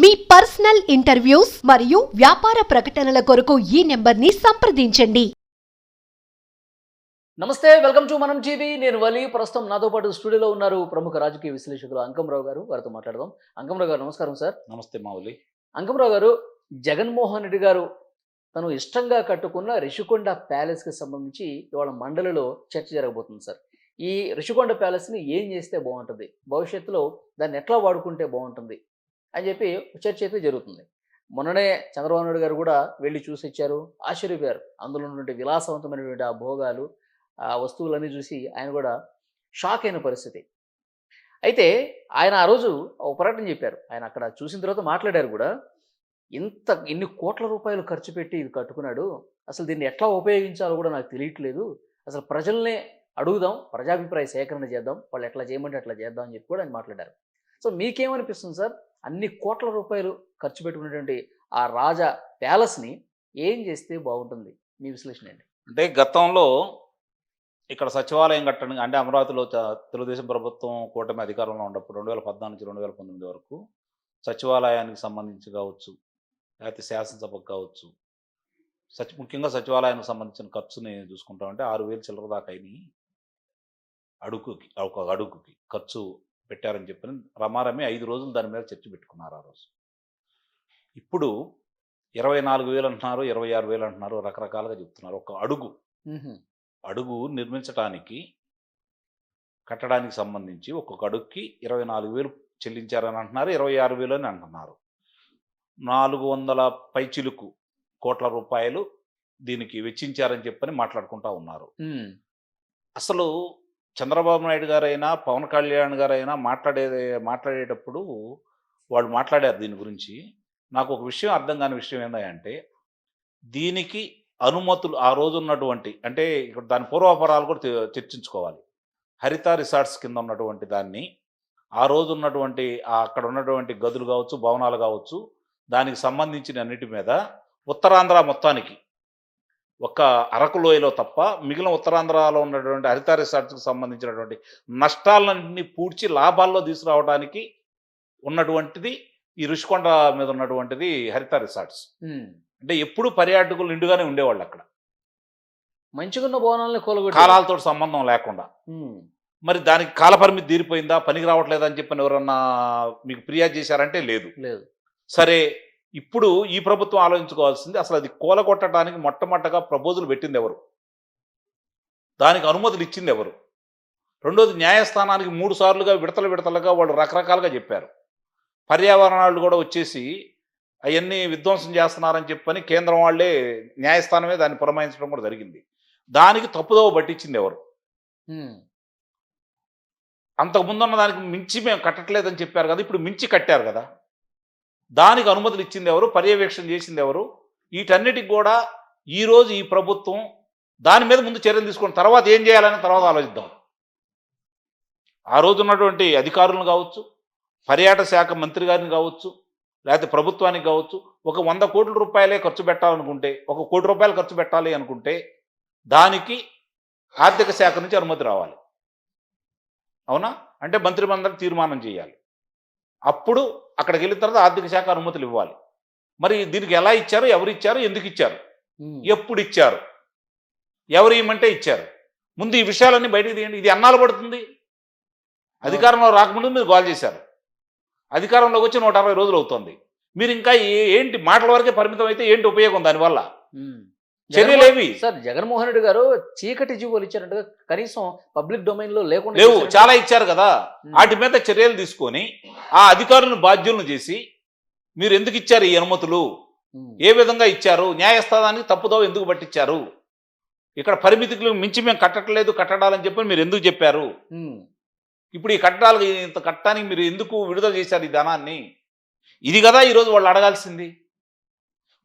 మీ personal interviews మరియు వ్యాపార ప్రకటనల కొరకు ఈ నెంబర్ని సంప్రదించండి. నమస్తే వెల్కమ్ టు మనం టీవీ. నేను వలి. ప్రస్తుతం నాతో పాటు స్టూడియోలో ఉన్నారు ప్రముఖ రాజకీయ విశ్లేషకులు అంకంరావు గారు. వారితో మాట్లాడదాం. అంకంరావు గారు నమస్కారం సార్. నమస్తే మావులి అంకంరావు గారు జగన్మోహన్ రెడ్డి గారు తను ఇష్టంగా కట్టుకున్న రిషికొండ ప్యాలెస్కి సంబంధించి ఇవాళ మండలిలో చర్చ జరగబోతుంది సార్. ఈ రిషికొండ ప్యాలెస్ని ఏం చేస్తే బాగుంటుంది? భవిష్యత్తులో దాన్ని ఎట్లా వాడుకుంటే బాగుంటుంది? అని చెప్పి చర్చ అయితే జరుగుతుంది. మొన్ననే చంద్రబాబు నాయుడు గారు కూడా వెళ్ళి చూసి వచ్చారు ఆశ్చర్యపోయారు. అందులో ఉన్నటువంటి విలాసవంతమైనటువంటి ఆ భోగాలు ఆ వస్తువులన్నీ చూసి ఆయన కూడా షాక్ అయిన పరిస్థితి. అయితే ఆయన ఆ రోజు ఒక ప్రకటన చెప్పారు. ఆయన అక్కడ చూసిన తర్వాత మాట్లాడారు కూడా ఇంత ఇన్ని కోట్ల రూపాయలు ఖర్చు పెట్టి ఇది కట్టుకున్నాడు అసలు దీన్ని ఎట్లా ఉపయోగించాలో కూడా నాకు తెలియట్లేదు. అసలు ప్రజల్నే అడుగుదాం ప్రజాభిప్రాయ సేకరణ చేద్దాం వాళ్ళు ఎట్లా చేయమంటే అట్లా చేద్దాం అని చెప్పి కూడా ఆయన మాట్లాడారు. సో మీకేమనిపిస్తుంది సార్? అన్ని కోట్ల రూపాయలు ఖర్చు పెట్టుకున్నటువంటి ఆ రాజా ప్యాలెస్ని ఏం చేస్తే బాగుంటుంది? మీ విశ్లేషణ ఏంటి? అంటే గతంలో ఇక్కడ సచివాలయం కట్టడం అంటే అమరావతిలో తెలుగుదేశం ప్రభుత్వం కూటమి అధికారంలో ఉన్నప్పుడు రెండు వేల పద్నాలుగు నుంచి రెండు వేల పంతొమ్మిది వరకు సచివాలయానికి సంబంధించి కావచ్చు లేకపోతే శాసనసభకు కావచ్చు సచి ముఖ్యంగా సచివాలయానికి సంబంధించిన ఖర్చుని చూసుకుంటామంటే ఆరు వేలు చిల్లర దాకా అయినాయి. అడుగుకి ఒక అడుగుకి ఖర్చు పెట్టారని చెప్పి రమారమి ఐదు రోజులు దాని మీద చర్చ పెట్టుకున్నారు ఆ రోజు. ఇప్పుడు ఇరవై నాలుగు వేలు అంటున్నారు ఇరవై ఆరు వేలు అంటున్నారు రకరకాలుగా చెప్తున్నారు. ఒక అడుగు. అడుగు నిర్మించడానికి కట్టడానికి సంబంధించి ఒక్కొక్క అడుగుకి ఇరవై నాలుగు వేలు చెల్లించారని అంటున్నారు ఇరవై ఆరు వేలు అని అంటున్నారు. నాలుగు వందల పైచిలుకు కోట్ల రూపాయలు దీనికి వెచ్చించారని చెప్పని మాట్లాడుకుంటా ఉన్నారు. అసలు చంద్రబాబు నాయుడు గారైనా పవన్ కళ్యాణ్ గారైనా మాట్లాడే మాట్లాడేటప్పుడు వాళ్ళు మాట్లాడారు దీని గురించి. నాకు ఒక విషయం అర్థం కాని విషయం ఏంటంటే దీనికి అనుమతులు ఆ రోజు ఉన్నటువంటి అంటే ఇక్కడ దాని పూర్వాపరాలు కూడా చర్చించుకోవాలి. హరిత రిసార్ట్స్ కింద ఉన్నటువంటి దాన్ని ఆ రోజు ఉన్నటువంటి అక్కడ ఉన్నటువంటి గదులు కావచ్చు భవనాలు కావచ్చు దానికి సంబంధించిన అన్నిటి మీద ఉత్తరాంధ్ర మొత్తానికి ఒక్క అరకు లోయలో తప్ప మిగిలిన ఉత్తరాంధ్రలో ఉన్నటువంటి హరిత రిసార్ట్స్కి సంబంధించినటువంటి నష్టాలన్నింటినీ పూడ్చి లాభాల్లో తీసుకురావడానికి ఉన్నటువంటిది ఈ రుషికొండ మీద ఉన్నటువంటిది హరిత రిసార్ట్స్. అంటే ఎప్పుడు పర్యాటకులు నిండుగానే ఉండేవాళ్ళు అక్కడ. మంచిగున్న భవనాలని కూలగొట్టి కాలాలతో సంబంధం లేకుండా. మరి దానికి కాలపరిమితి తీరిపోయిందా? పనికి రావట్లేదా అని చెప్పని ఎవరన్నా మీకు ఫిర్యాదు చేశారంటే లేదు. లేదు. సరే ఇప్పుడు ఈ ప్రభుత్వం ఆలోచించుకోవాల్సింది అసలు అది కూలగొట్టడానికి మొట్టమొదటగా ప్రపోజల్ పెట్టింది ఎవరు? దానికి అనుమతులు ఇచ్చింది ఎవరు? రెండోది న్యాయస్థానానికి మూడు సార్లుగా విడతలు విడతలుగా వాళ్ళు రకరకాలుగా చెప్పారు. పర్యావరణాలు కూడా వచ్చేసి అవన్నీ విధ్వంసం చేస్తున్నారని చెప్పని కేంద్రం వాళ్ళే న్యాయస్థానమే దాన్ని పురమాయించడం కూడా జరిగింది. దానికి తప్పుదోవ పట్టించింది ఎవరు? మ్. అంతకు ముందున్న దానికి మించి మేము కట్టట్లేదని చెప్పారు కదా ఇప్పుడు మించి కట్టారు కదా. దానికి అనుమతులు ఇచ్చింది ఎవరు? పర్యవేక్షణ చేసింది ఎవరు? వీటన్నిటికి కూడా ఈరోజు ఈ ప్రభుత్వం దాని మీద ముందు చర్యలు తీసుకుని తర్వాత ఏం చేయాలని తర్వాత ఆలోచిద్దాం. ఆ రోజు ఉన్నటువంటి అధికారులను కావచ్చు పర్యాటక శాఖ మంత్రి గారిని కావచ్చు లేకపోతే ప్రభుత్వానికి కావచ్చు ఒక వంద కోట్ల రూపాయలే ఖర్చు పెట్టాలనుకుంటే ఒక కోటి రూపాయలు ఖర్చు పెట్టాలి అనుకుంటే దానికి ఆర్థిక శాఖ నుంచి అనుమతి రావాలి. అవునా? అంటే మంత్రి మండలి తీర్మానం చేయాలి. అప్పుడు అక్కడికి వెళ్ళిన తర్వాత ఆర్థిక శాఖ అనుమతులు ఇవ్వాలి. మరి దీనికి ఎలా ఇచ్చారు? ఎవరు ఇచ్చారు? ఎందుకు ఇచ్చారు. ఎప్పుడు ఇచ్చారు? ఎవరు ఇవ్వమంటే ఇచ్చారు? ముందు ఈ విషయాలన్నీ బయటకు తీయండి. ఇది అన్నాలు పడుతుంది. అధికారంలో రాకముందు మీరు గోల్ చేశారు. అధికారంలోకి వచ్చి నూట అరవై రోజులు అవుతుంది. మీరు ఇంకా ఏంటి మాటల వరకే పరిమితం అయితే ఏంటి ఉపయోగం దానివల్ల. చర్యలేవి సార్ జగన్మోహన్ రెడ్డి గారు చీకటి జీవోలు ఇచ్చారంటే కనీసం పబ్లిక్ డొమైన్లో లేకుండా లేవు. చాలా ఇచ్చారు కదా. వాటి మీద చర్యలు తీసుకొని ఆ అధికారులను బాధ్యులను చేసి మీరు ఎందుకు ఇచ్చారు ఈ అనుమతులు. ఏ విధంగా ఇచ్చారు న్యాయస్థానానికి తప్పుదో ఎందుకు పట్టించారు ఇక్కడ పరిమితికి మించి మేము కట్టట్లేదు కట్టడాలని చెప్పి మీరు ఎందుకు చెప్పారు. ఇప్పుడు ఈ కట్టడాలు ఇంత కట్టడానికి మీరు ఎందుకు విడుదల చేశారు ఈ ధనాన్ని ఇది కదా ఈరోజు వాళ్ళు అడగాల్సింది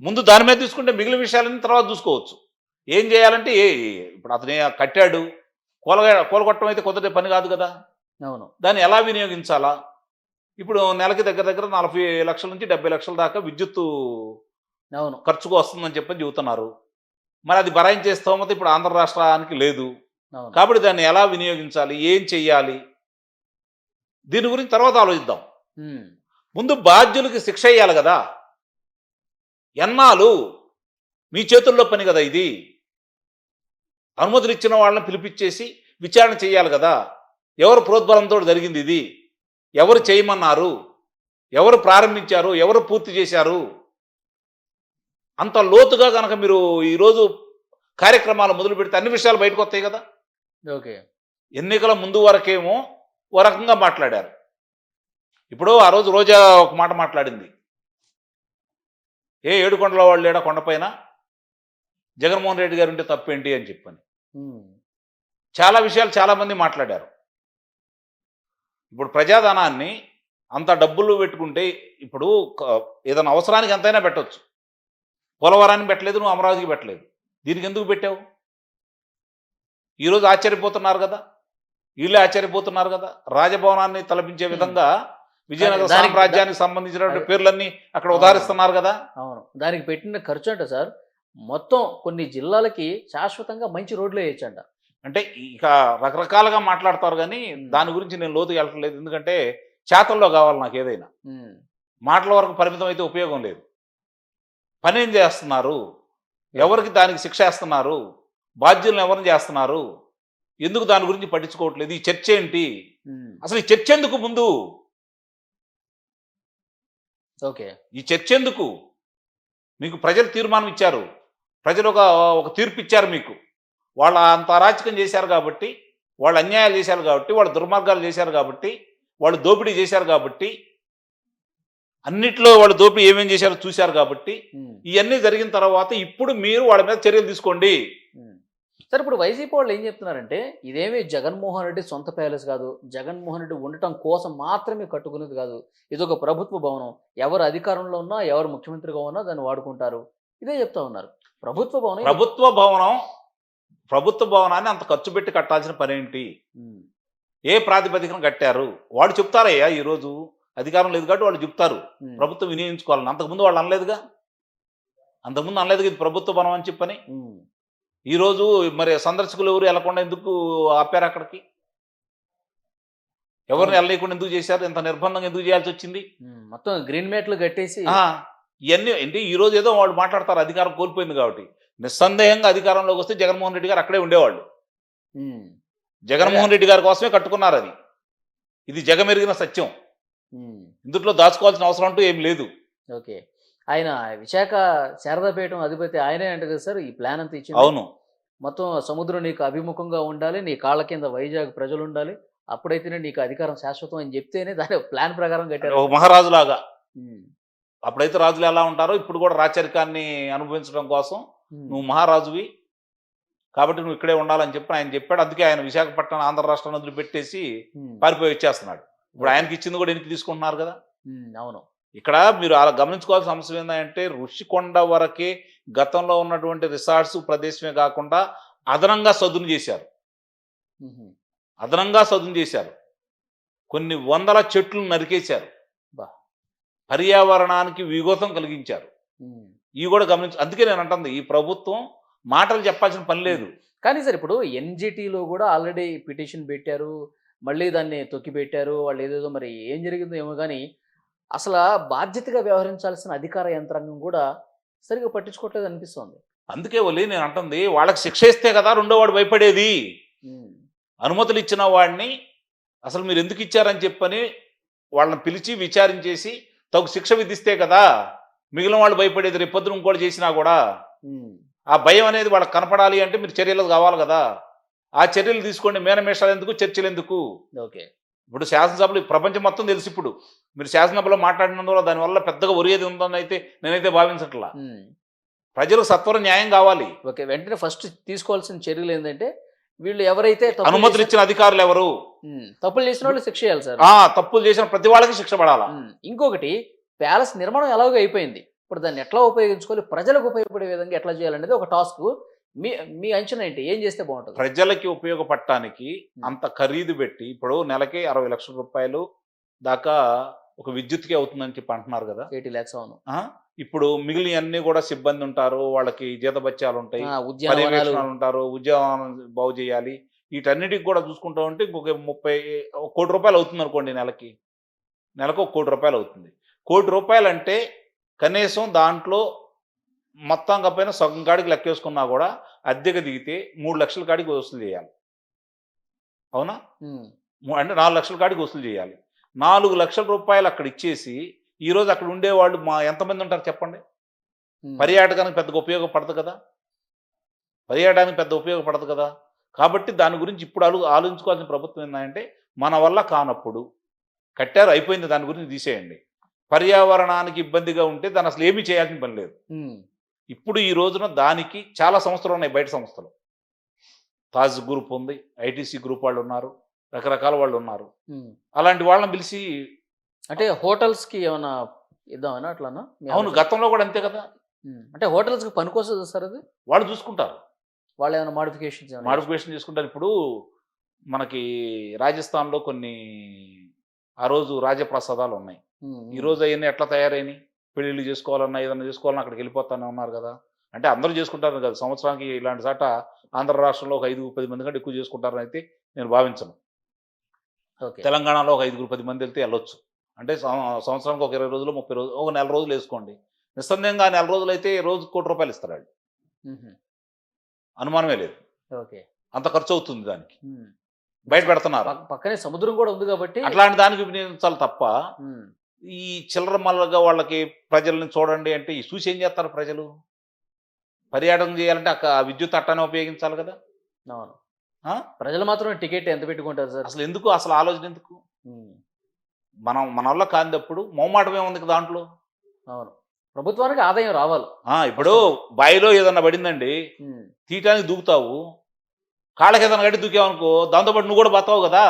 ముందు దాని మీద తీసుకుంటే మిగిలిన విషయాలన్నీ తర్వాత చూసుకోవచ్చు. ఏం చేయాలంటే ఏ ఇప్పుడు అతను కట్టాడు. కూలగా కూలగొట్టడం అయితే కుదరని పని కాదు కదా. అవును. దాన్ని ఎలా వినియోగించాలా? ఇప్పుడు నెలకి దగ్గర దగ్గర నలభై లక్షల నుంచి డెబ్బై లక్షల దాకా విద్యుత్తు అవును. ఖర్చుకు వస్తుందని చెప్పని చెబుతున్నారు. మరి అది భరాయించే స్తోమత ఇప్పుడు ఆంధ్ర రాష్ట్రానికి లేదు. కాబట్టి దాన్ని ఎలా వినియోగించాలి? ఏం చెయ్యాలి? దీని గురించి తర్వాత ఆలోచిద్దాం. ముందు బాధ్యులకి శిక్ష వేయాలి కదా. ఎన్నాళ్ళు? మీ చేతుల్లో పని కదా ఇది. అనుమతులు ఇచ్చిన వాళ్ళని పిలిపించేసి విచారణ చేయాలి కదా. ఎవరు ప్రోద్బలంతో జరిగింది ఇది? ఎవరు చేయమన్నారు? ఎవరు ప్రారంభించారు? ఎవరు పూర్తి చేశారు? అంత లోతుగా కనుక మీరు ఈరోజు కార్యక్రమాలు మొదలు పెడితే అన్ని విషయాలు బయటకు వస్తాయి కదా. ఓకే. ఎన్నికల ముందు వరకేమో ఓ రకంగా మాట్లాడారు. ఇప్పుడు ఆ రోజు రోజా ఒక మాట మాట్లాడింది. ఏ ఏడుకొండల వాళ్ళు లేడా కొండపైన? జగన్మోహన్ రెడ్డి గారు ఉంటే తప్పేంటి అని చెప్పని. చాలా విషయాలు చాలామంది మాట్లాడారు. ఇప్పుడు ప్రజాధనాన్ని అంత డబ్బులు పెట్టుకుంటే ఇప్పుడు ఏదైనా అవసరానికి ఎంతైనా పెట్టొచ్చు. పోలవరానికి పెట్టలేదు నువ్వు అమరావతికి పెట్టలేదు. దీనికి ఎందుకు పెట్టావు? ఈరోజు ఆశ్చర్యపోతున్నారు కదా. వీళ్ళే ఆశ్చర్యపోతున్నారు కదా. రాజభవనాన్ని తలపించే విధంగా విజయనగర సామ్రాజ్యానికి సంబంధించినటువంటి. పేర్లన్నీ అక్కడ ఉదాహరిస్తున్నారు కదా. అవును. దానికి పెట్టిన ఖర్చు అంట సార్. మొత్తం కొన్ని జిల్లాలకి శాశ్వతంగా మంచి రోడ్లు వేయచ్చంట. అంటే ఇక రకరకాలుగా మాట్లాడతారు కానీ దాని గురించి నేను లోతుగా వెళ్ళట్లేదు ఎందుకంటే చేతల్లో కావాలి నాకు ఏదైనా. మాటల వరకు పరిమితం అయితే ఉపయోగం లేదు. పని ఏం చేస్తున్నారు? ఎవరికి దానికి శిక్ష వేస్తున్నారు? బాధ్యులను ఎవరిని చేస్తున్నారు? ఎందుకు దాని గురించి పట్టించుకోవట్లేదు? ఈ చర్చ ఏంటి. అసలు ఈ చర్చ ఎందుకు ముందు? ఓకే ఈ చర్చ ఎందుకు మీకు ప్రజలు తీర్మానం ఇచ్చారు ప్రజలు ఒక ఒక తీర్పు ఇచ్చారు మీకు వాళ్ళు అంత అరాచకం చేశారు కాబట్టి వాళ్ళు అన్యాయాలు చేశారు కాబట్టి వాళ్ళు దుర్మార్గాలు చేశారు కాబట్టి వాళ్ళు దోపిడీ చేశారు కాబట్టి అన్నిట్లో వాళ్ళు దోపిడీ ఏమేం చేశారో చూశారు కాబట్టి. ఇవన్నీ జరిగిన తర్వాత ఇప్పుడు మీరు వాళ్ళ మీద చర్యలు తీసుకోండి. సార్ ఇప్పుడు వైసీపీ వాళ్ళు ఏం చెప్తున్నారంటే ఇదేమీ జగన్మోహన్ రెడ్డి సొంత ప్యాలెస్ కాదు జగన్మోహన్ రెడ్డి ఉండటం కోసం మాత్రమే కట్టుకునేది కాదు ఇది ఒక ప్రభుత్వ భవనం. ఎవరు అధికారంలో ఉన్నా ఎవరు ముఖ్యమంత్రిగా ఉన్నా దాన్ని వాడుకుంటారు. ఇదే చెప్తా ఉన్నారు. ప్రభుత్వ భవనం ప్రభుత్వ భవనం ప్రభుత్వ భవనాన్ని అంత ఖర్చు పెట్టి కట్టాల్సిన పని ఏంటి. ఏ ప్రాతిపదికన కట్టారు? వాళ్ళు చెప్తారయ్యా ఈరోజు అధికారం లేదు కాబట్టి వాళ్ళు చెప్తారు. ప్రభుత్వం వినియోగించుకోవాలని. అంతకుముందు వాళ్ళు అనలేదుగా? అంతకుముందు అనలేదుగా ఇది ప్రభుత్వ భవనం అని చెప్పని. ఈరోజు మరి సందర్శకులు ఎవరు వెళ్ళకుండా ఎందుకు ఆపారు అక్కడికి? ఎవరిని వెళ్ళలేకుండా ఎందుకు చేశారు? ఇంత నిర్బంధంగా ఎందుకు చేయాల్సి వచ్చింది. మొత్తం గ్రీన్ మ్యాట్లు కట్టేసి ఇవన్నీ ఏంటి? ఈ రోజు ఏదో వాళ్ళు మాట్లాడతారు అధికారం కోల్పోయింది కాబట్టి. నిస్సందేహంగా అధికారంలోకి వస్తే జగన్మోహన్ రెడ్డి గారు అక్కడే ఉండేవాళ్ళు. జగన్మోహన్ రెడ్డి గారి కోసమే కట్టుకున్నారు అది. ఇది జగమెరిగిన సత్యం. ఇందులో దాచుకోవాల్సిన అవసరం అంటూ ఏం లేదు. ఓకే. ఆయన విశాఖ శారదాపీఠం అధిపతి ఆయనే అంట కదా సార్ ఈ ప్లాన్ అంతా ఇచ్చింది. అవును. మొత్తం సముద్రం నీకు అభిముఖంగా ఉండాలి నీ కాళ్ళ కింద వైజాగ్ ప్రజలు ఉండాలి అప్పుడైతేనే నీకు అధికారం శాశ్వతం అని చెప్తేనే దాని ప్లాన్ ప్రకారం కట్టారు. ఒక మహారాజులాగా. అప్పుడైతే రాజులు ఎలా ఉంటారో ఇప్పుడు కూడా రాచరికాన్ని అనుభవించడం కోసం. నువ్వు మహారాజువి కాబట్టి నువ్వు ఇక్కడే ఉండాలని చెప్పి ఆయన చెప్పాడు. అందుకే ఆయన విశాఖపట్నం ఆంధ్ర రాష్ట్రం వదిలి పెట్టేసి ఉమ్. పారిపోయి వచ్చేస్తున్నాడు. ఇప్పుడు ఆయనకి ఇచ్చింది కూడా ఎనికి తీసుకుంటున్నారు కదా. అవును. ఇక్కడ మీరు అలా గమనించుకోవాల్సిన అంశం ఏంటంటే ఋషికొండ వరకే గతంలో ఉన్నటువంటి రిసార్ట్స్ ప్రదేశమే కాకుండా అదనంగా సదును చేశారు. అదనంగా సదును చేశారు. కొన్ని వందల చెట్లు నరికేశారు. బా. పర్యావరణానికి విఘోతం కలిగించారు. ఇవి కూడా గమనించు అందుకే నేను అంటుంది ఈ ప్రభుత్వం మాటలు చెప్పాల్సిన పని లేదు. కానీ సార్ ఇప్పుడు ఎన్జిటిలో కూడా ఆల్రెడీ పిటిషన్ పెట్టారు. మళ్ళీ దాన్ని తొక్కి పెట్టారు వాళ్ళు ఏదేదో మరి ఏం జరిగిందో ఏమో కానీ అసలు బాధ్యతగా వ్యవహరించాల్సిన అధికార యంత్రాంగం కూడా సరిగా పట్టించుకోవట్లేదు అనిపిస్తోంది. అందుకే ఒలి నేను అంటుంది వాళ్ళకి శిక్ష ఇస్తే కదా రెండో వాడు భయపడేది. అనుమతులు ఇచ్చిన వాడిని అసలు మీరు ఎందుకు ఇచ్చారని చెప్పని వాళ్ళని పిలిచి విచారించేసి తగు శిక్ష విధిస్తే కదా మిగిలిన వాళ్ళు భయపడేది రేపొద్దున ఇంకోటి చేసినా కూడా. ఆ భయం అనేది వాళ్ళకి కనపడాలి అంటే మీరు చర్యలు కావాలి కదా. ఆ చర్యలు తీసుకోండి మేనమేషాలు ఎందుకు చర్చలు ఎందుకు? ఓకే. ఇప్పుడు శాసనసభలో ప్రపంచం మొత్తం తెలుసు ఇప్పుడు. మీరు శాసనసభలో మాట్లాడినందువల్ల దానివల్ల పెద్దగా ఒరిగేది ఉందని అయితే నేనైతే భావించట్లా. ప్రజలకు సత్వర న్యాయం కావాలి. ఓకే వెంటనే ఫస్ట్ తీసుకోవాల్సిన చర్యలు ఏంటంటే వీళ్ళు ఎవరైతే అనుమతులు ఇచ్చిన అధికారులు ఎవరు. తప్పులు చేసిన వాళ్ళు శిక్ష చేయాలి సార్. ఆ తప్పులు చేసిన ప్రతి వాళ్ళకి శిక్ష పడాలా. ఇంకొకటి ప్యాలెస్ నిర్మాణం ఎలాగో అయిపోయింది. ఇప్పుడు దాన్ని ఎట్లా ఉపయోగించుకోవాలి? ప్రజలకు ఉపయోగపడే విధంగా ఎట్లా చేయాలనేది ఒక టాస్క్. మీ మీ అంచనా ఏంటి? ఏం చేస్తే బాగుంటుంది? ప్రజలకి ఉపయోగపడటానికి అంత ఖరీదు పెట్టి ఇప్పుడు నెలకి అరవై లక్షల రూపాయలు దాకా ఒక విద్యుత్కి అవుతుందని చెప్పి అంటున్నారు కదా. ఎయిటీ ల్యాక్స్ అవును? ఇప్పుడు మిగిలిన అన్ని కూడా సిబ్బంది ఉంటారు వాళ్ళకి జీతబత్యాలు ఉంటాయి పర్యవేక్షణలు ఉంటారు ఉద్యోగం బాగు చేయాలి. వీటన్నిటికి కూడా చూసుకుంటా ఉంటే ఇంకొక ముప్పై ఒక కోటి రూపాయలు అవుతుంది అనుకోండి నెలకి. నెలకు ఒక కోటి రూపాయలు అవుతుంది. కోటి రూపాయలు అంటే కనీసం దాంట్లో మొత్తం కాకపోయినా సగం కాడికి లెక్కేసుకున్నా కూడా అద్దెకి దిగితే మూడు లక్షల కాడికి వసూలు చేయాలి. అవునా? అంటే నాలుగు లక్షల కాడికి వసూలు చేయాలి. నాలుగు లక్షల రూపాయలు అక్కడ ఇచ్చేసి ఈ రోజు అక్కడ ఉండేవాళ్ళు మా ఎంతమంది ఉంటారు చెప్పండి. పర్యాటకానికి పెద్దగా ఉపయోగపడదు కదా? పర్యాటకానికి పెద్ద ఉపయోగపడదు కదా? కాబట్టి దాని గురించి ఇప్పుడు ఆలో ఆలోచించుకోవాల్సిన ప్రభుత్వం ఏంటంటే మన వల్ల కానప్పుడు కట్టారు అయిపోయింది దాని గురించి తీసేయండి. పర్యావరణానికి ఇబ్బందిగా ఉంటే దాన్ని అసలు ఏమీ చేయాల్సిన పని లేదు. ఇప్పుడు ఈ రోజున దానికి చాలా సంస్థలు ఉన్నాయి బయట సంస్థలు. తాజ్ గ్రూప్ ఉంది ఐటీసీ గ్రూప్ వాళ్ళు ఉన్నారు రకరకాల వాళ్ళు ఉన్నారు. అలాంటి వాళ్ళని పిలిచి అంటే హోటల్స్కి ఏమైనా ఇద్దామని అట్లానా? మీ అవును? గతంలో కూడా అంతే కదా. అంటే హోటల్స్కి పనికొస్తుంది సార్ అది? వాళ్ళు చూసుకుంటారు. వాళ్ళు ఏమైనా మాడిఫికేషన్స్ మాడిఫికేషన్ చేసుకుంటారు. ఇప్పుడు మనకి రాజస్థాన్లో కొన్ని ఆ రోజు రాజప్రసాదాలు ఉన్నాయి. ఈ రోజు అవన్నీ ఎట్లా తయారైనాయి? పెళ్ళిళ్ళు చేసుకోవాలన్నా ఏదైనా చేసుకోవాలన్నా అక్కడికి వెళ్ళిపోతానే ఉన్నారు కదా. అంటే అందరూ చేసుకుంటారు కదా. సంవత్సరానికి ఇలాంటి చాట ఆంధ్ర రాష్ట్రంలో ఒక ఐదుగురు పది మంది కంటే ఎక్కువ చేసుకుంటారని అయితే నేను భావించను. ఓకే. తెలంగాణలో ఒక ఐదుగురు పది మంది వెళ్తే వెళ్ళొచ్చు. అంటే సంవత్సరానికి ఒక ఇరవై రోజులు ముప్పై రోజులు ఒక నెల రోజులు వేసుకోండి. నిస్సందేహంగా నెల రోజులు అయితే రోజు కోటి రూపాయలు ఇస్తారు వాళ్ళు. అనుమానమే లేదు. ఓకే. అంత ఖర్చు అవుతుంది దానికి. బయట పెడుతున్నారు. పక్క- పక్కనే సముద్రం కూడా ఉంది కాబట్టి అట్లాంటి దానికి వినియోగించాలి తప్ప ఈ చిల్లర మల్లగా వాళ్ళకి ప్రజల్ని చూడండి అంటే ఈ చూసి ఏం చేస్తారు ప్రజలు? పర్యాటకం చేయాలంటే అక్క ఆ విద్యుత్ అట్టానే ఉపయోగించాలి కదా. అవును? ప్రజలు మాత్రం టికెట్ ఎంత పెట్టుకుంటారు సార్? అసలు ఎందుకు? అసలు ఆలోచన ఎందుకు? మనం మన వల్ల కానినప్పుడు మొహమాటం ఏముంది దాంట్లో. అవును. ప్రభుత్వానికి ఆదాయం రావాలి. ఇప్పుడు బావిలో ఏదన్నా పడిందండి తీయటానికి దూకుతావు. కాళ్ళకి ఏదైనా గట్టి దూకావనుకో దాంతోపాటు నువ్వు కూడా బతావు కదా.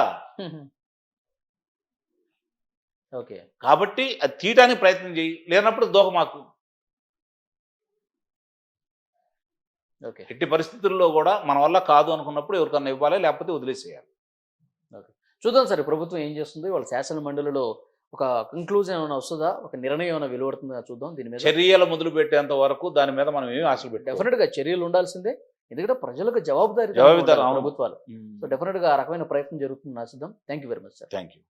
ఓకే. కాబట్టి అది తీయటానికి ప్రయత్నం చేయి. లేనప్పుడు దూక మాకు ఓకే. ఎట్టి పరిస్థితుల్లో కూడా మన వల్ల కాదు అనుకున్నప్పుడు ఎవరికన్నా ఇవ్వాలి లేకపోతే వదిలేసేయాలి. చూద్దాం సార్ ప్రభుత్వం ఏం చేస్తుంది? వాళ్ళ శాసన మండలిలో ఒక కంక్లూజన్ ఏమైనా వస్తుందా? ఒక నిర్ణయం ఏమైనా వెలువడుతుందా చూద్దాం దీని మీద. చర్యలు మొదలు పెట్టేంత వరకు దాని మీద మనం ఏమి ఆశలు పెట్టాం డెఫినెట్గా చర్యలు ఉండాల్సిందే. ఎందుకంటే ప్రజలకు జవాబుదారీ. ప్రభుత్వాలు. సో డెఫినెట్గా ఆ రకమైన ప్రయత్నం జరుగుతుంది ఆశిద్దాం. Thank you very much sir thank you